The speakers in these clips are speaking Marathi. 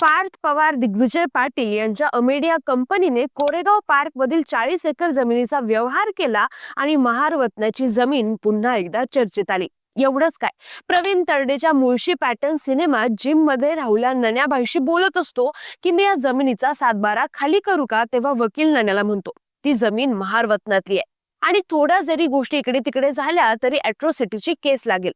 पार्थ पवार दिग्विजय पाटील यांच्या अमेडिया कंपनीने कोरेगाव पार्क मधील चाळीस एकर जमिनीचा व्यवहार केला आणि महारवतनाची जमीन पुन्हा एकदा चर्चेत आली. एवढंच काय. प्रवीण तरडेच्या मुळशी पॅटर्न सिनेमात जिममध्ये राहुल्या नन्याभाईशी बोलत असतो की मी या जमिनीचा सातबारा खाली करू का तेव्हा वकील नन्याला म्हणतो ती जमीन महारवतनातली आहे. आणि थोड्या जरी गोष्टी इकडे तिकडे झाल्या तरी अॅट्रोसिटीची केस लागेल.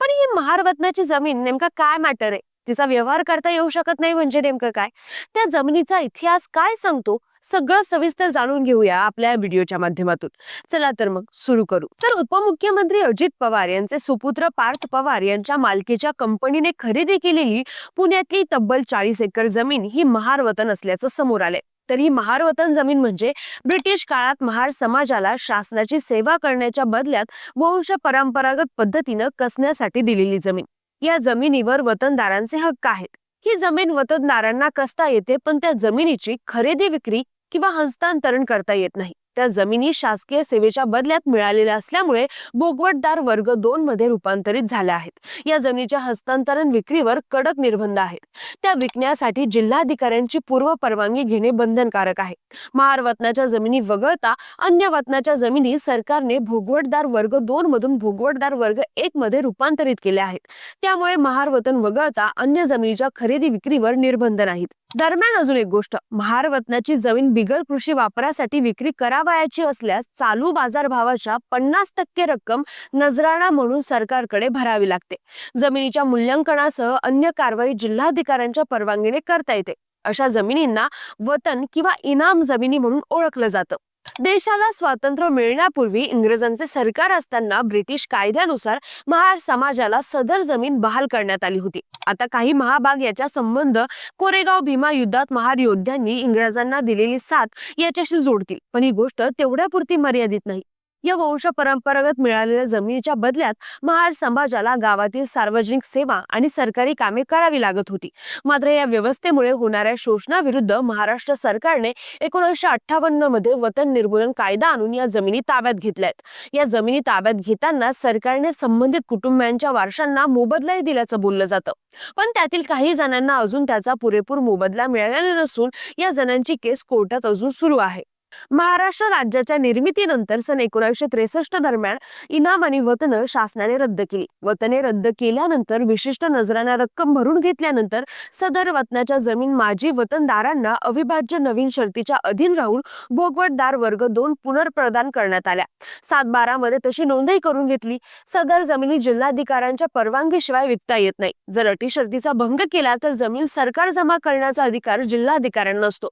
पण ही महारवतनाची जमीन नेमका काय मॅटर आहे? तिचा व्यवहार करता येऊ शकत नाही म्हणजे नेमकं काय? त्या जमिनीचा इतिहास काय सांगतो? सगळं सविस्तर जाणून घेऊया आपल्या या व्हिडिओच्या माध्यमातून. चला तर मग सुरू करू. तर उपमुख्यमंत्री अजित पवार यांचे सुपुत्र पार्थ पवार यांच्या मालकीच्या कंपनीने खरेदी केलेली पुण्यातली तब्बल चाळीस एकर जमीन ही महारवतन असल्याचं समोर आलंय. तर ही महारवतन जमीन म्हणजे ब्रिटिश काळात महार समाजाला शासनाची सेवा करण्याच्या बदल्यात वंश परंपरागत पद्धतीनं कसण्यासाठी दिलेली जमीन. या जमिनीवर वतनदारांचे हक्क आहेत. ही जमीन वतनदारांना कसता येते पण त्या जमिनीची खरेदी विक्री किंवा हस्तांतरण करता येत नाही. त्या जमिनी शासकीय सेवेच्या बदल्यात मिळालेल्या असल्यामुळे भोगवटदार वर्ग दोन मध्ये रूपांतरित झाल्या आहेत. या जमिनीच्या हस्तांतरण विक्रीवर कडक निर्बंध आहेत. त्या विकण्यासाठी जिल्हाधिकाऱ्यांची पूर्व परवानगी घेणे बंधनकारक आहे. महार वतनाच्या जमिनी वगळता अन्य वतनाच्या जमिनी सरकारने भोगवटदार वर्ग दोन मधून भोगवटदार वर्ग एक मध्ये रूपांतरित केल्या आहेत. त्यामुळे महार वतन वगळता अन्य जमिनीच्या खरेदी विक्रीवर निर्बंध नाहीत. दरम्यान अजून एक गोष्ट. महार वतनाची जमीन बिगर कृषी वापरासाठी विक्री करावयाची असल्यास चालू बाजार भावाच्या पन्नास टक्के रक्कम नजराणा म्हणून सरकारकडे भरावी लागते. जमिनीच्या मूल्यांकनासह अन्य कारवाई जिल्हाधिकाऱ्यांच्या परवानगीने करता येते. अशा जमिनींना वतन किंवा इनाम जमिनी म्हणून ओळखलं जातं. देशाला स्वातंत्र्य मिळण्यापूर्वी इंग्रजांचे सरकार असताना ब्रिटिश कायद्यानुसार महार समाजाला सदर जमीन बहाल करण्यात आली होती. आता काही महाभाग याचा संबंध कोरेगाव भीमा युद्धात महार योद्ध्यांनी इंग्रजांना दिलेली साथ याच्याशी जोडतील. पण ही गोष्ट तेवढ्यापुरती मर्यादित नाही. या वंश परंपरागत मिळालेल्या जमिनीच्या बदल्यात महार समाजाला गावातील सार्वजनिक सेवा आणि सरकारी कामे करावी लागत होती. मात्र या व्यवस्थेमुळे होणाऱ्या शोषणाविरुद्ध महाराष्ट्र सरकारने एकोणीसशे अठ्ठावन्नमध्ये वतन निर्मूलन कायदा आणून या जमिनी ताब्यात घेतल्यात. या जमिनी ताब्यात घेताना सरकारने संबंधित कुटुंबियांच्या वारशांना मोबदलाही दिल्याचं बोललं जातं. पण त्यातील काही जणांना अजून त्याचा पुरेपूर मोबदला मिळालेला नसून या जणांची केस कोर्टात अजून सुरू आहे. महाराष्ट्र राज्याच्या निर्मितीनंतर सन एकोणीसशे त्रेसष्ट दरम्यान इनाम आणि वतन शासनाने रद्द केली. वतने रद्द केल्यानंतर विशिष्ट नजराना रक्कम भरून घेतल्यानंतर सदर वतनाच्या जमीन माजी वतनदारांना अविभाज्य नवीन शर्तीच्या अधीन राहून भोगवटदार वर्ग दोन पुनर्प्रदान करण्यात आल्या. सात बारा मध्ये तशी नोंदही करून घेतली. सदर जमिनी जिल्हाधिकाऱ्यांच्या परवानगीशिवाय विकता येत नाही. जर अटी शर्तीचा भंग केला तर जमीन सरकार जमा करण्याचा अधिकार जिल्हाधिकाऱ्यांना असतो.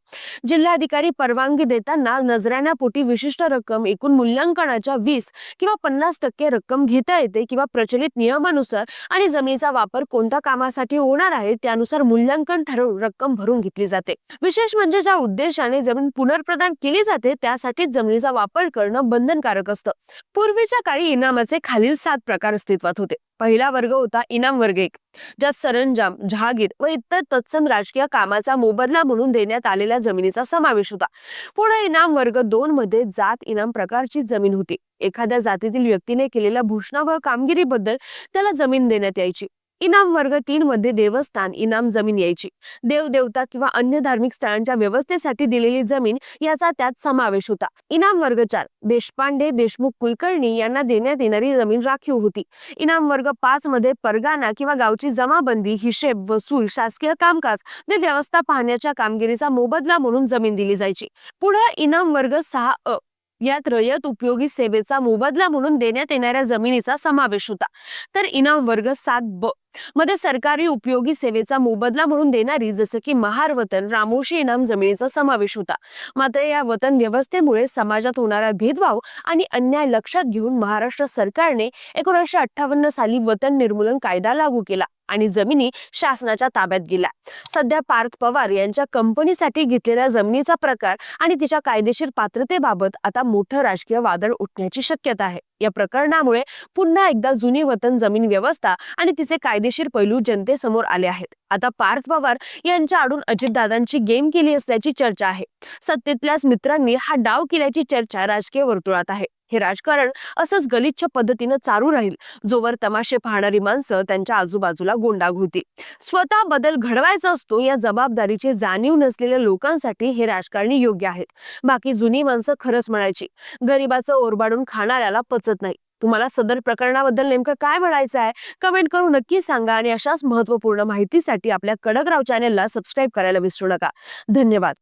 जिल्हाधिकारी परवानगी देताना नजराण्यापोटी विशिष्ट रक्कम एकूण मूल्यांकनाच्या वीस किंवा पन्नास टक्के रक्कम घेता येते किंवा प्रचलित नियमानुसार आणि जमिनीचा वापर कोणत्या कामासाठी होणार आहे त्यानुसार मूल्यांकन ठरवून रक्कम भरून घेतली जाते. विशेष म्हणजे ज्या उद्देशाने जमीन पुनर्प्रदान केली जाते त्यासाठीच जमिनीचा वापर करणं बंधनकारक असतं. पूर्वीच्या काळी इनामाचे खालील सात प्रकार अस्तित्वात होते. पहिला वर्ग होता इनाम वर्ग एक. ज्यात सरंजाम जहागीर व इतर तत्सम राजकीय कामाचा मोबदला म्हणून देण्यात आलेल्या जमिनीचा समावेश होता. पुढे इनाम वर्ग दोन मध्ये जात इनाम प्रकारची जमीन होती. एखाद्या जातीतील व्यक्तीने केलेल्या भूषणा व कामगिरीबद्दल त्याला जमीन देण्यात यायची. इनाम वर्ग तीन मध्ये देवस्थान इनाम जमीन यायची. देवदेवता किंवा अन्य धार्मिक स्थळांच्या व्यवस्थेसाठी दिलेली जमीन याचा त्यात समावेश होता. इनाम वर्ग चार देशपांडे देशमुख कुलकर्णी यांना देण्यात येणारी जमीन राखीव होती. इनाम वर्ग पाच मध्ये परगाना किंवा गावची जमाबंदी हिशेब वसूल शासकीय कामकाज व व्यवस्था पाहण्याच्या कामगिरीचा मोबदला म्हणून जमीन दिली जायची. पुढे इनाम वर्ग सहा अ यात रयत उपयोगी सेवेचा मोबदला म्हणून देण्यात येणाऱ्या जमिनीचा समावेश होता. तर इनाम वर्ग सात ब मध्ये सरकारी उपयोगी सेवेचा मोबदला म्हणून देणारी जसं की महार वतन रामोशी इनाम जमिनीचा समावेश होता. मात्र या वतन व्यवस्थेमुळे समाजात होणारा भेदभाव आणि अन्याय लक्षात घेऊन महाराष्ट्र सरकारने एकोणीसशे अठ्ठावन्न साली वतन निर्मूलन कायदा लागू केला आणि जमिनी शासनाच्या ताब्यात गेल्या. सध्या पार्थ पवार यांच्या कंपनीसाठी घेतलेल्या जमिनीचा प्रकार आणि तिच्या कायदेशीर पात्रतेबाबत आता मोठं राजकीय वादळ उठण्याची शक्यता आहे. या प्रकरणामुळे पुन्हा एकदा जुनी वतन जमीन व्यवस्था आणि तिचे कायदेशीर पैलू जनतेसमोर आले आहेत. आता पार्थ पवार यांच्या आडून अजितदादांची गेम केली असल्याची चर्चा आहे. सत्तेतल्याच मित्रांनी हा डाव केल्याची चर्चा राजकीय वर्तुळात आहे. हे राजकारण असंच गलिच्छ पद्धतीनं चालू राहील जोवर तमाशे पाहणारी माणसं त्यांच्या आजूबाजूला गोंडाग होती. स्वतः बदल घडवायचा असतो या जबाबदारीची जाणीव नसलेल्या लोकांसाठी हे राजकारणी योग्य आहेत. बाकी जुनी माणसं खरंच म्हणायची गरिबाचं ओरबाडून खाणाऱ्याला पचत नाही. तुम्हाला सदर प्रकरणाबद्दल नेमकं काय म्हणायचं आहे? कमेंट करून नक्की सांगा आणि अशाच महत्त्वपूर्ण माहितीसाठी आपल्या कडकराव चॅनेलला सबस्क्राईब करायला विसरू नका. धन्यवाद.